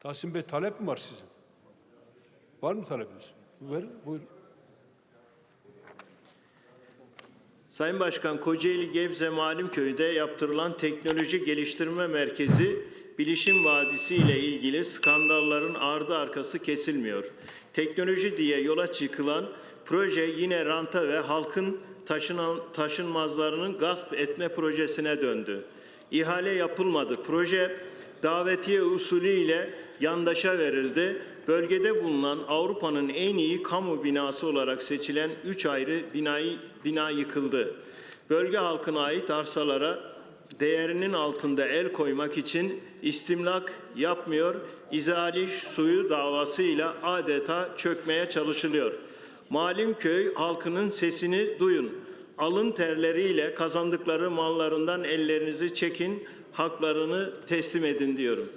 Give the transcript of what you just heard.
Tahsin Bey talep mi var sizin? Var mı talepiniz? Verin, buyurun. Sayın Başkan, Kocaeli Gebze Malimköy'de yaptırılan teknoloji geliştirme merkezi Bilişim Vadisi ile ilgili skandalların ardı arkası kesilmiyor. Teknoloji diye yola çıkılan proje yine ranta ve halkın taşınan, taşınmazlarının gasp etme projesine döndü. İhale yapılmadı. Proje davetiye usulü ile yandaşa verildi. Bölgede bulunan Avrupa'nın en iyi kamu binası olarak seçilen üç ayrı binayı, bina yıkıldı. Bölge halkına ait arsalara değerinin altında el koymak için istimlak yapmıyor, izali suyu davasıyla adeta çökmeye çalışılıyor. Malimköy halkının sesini duyun. Alın terleriyle kazandıkları mallarından ellerinizi çekin, haklarını teslim edin diyorum.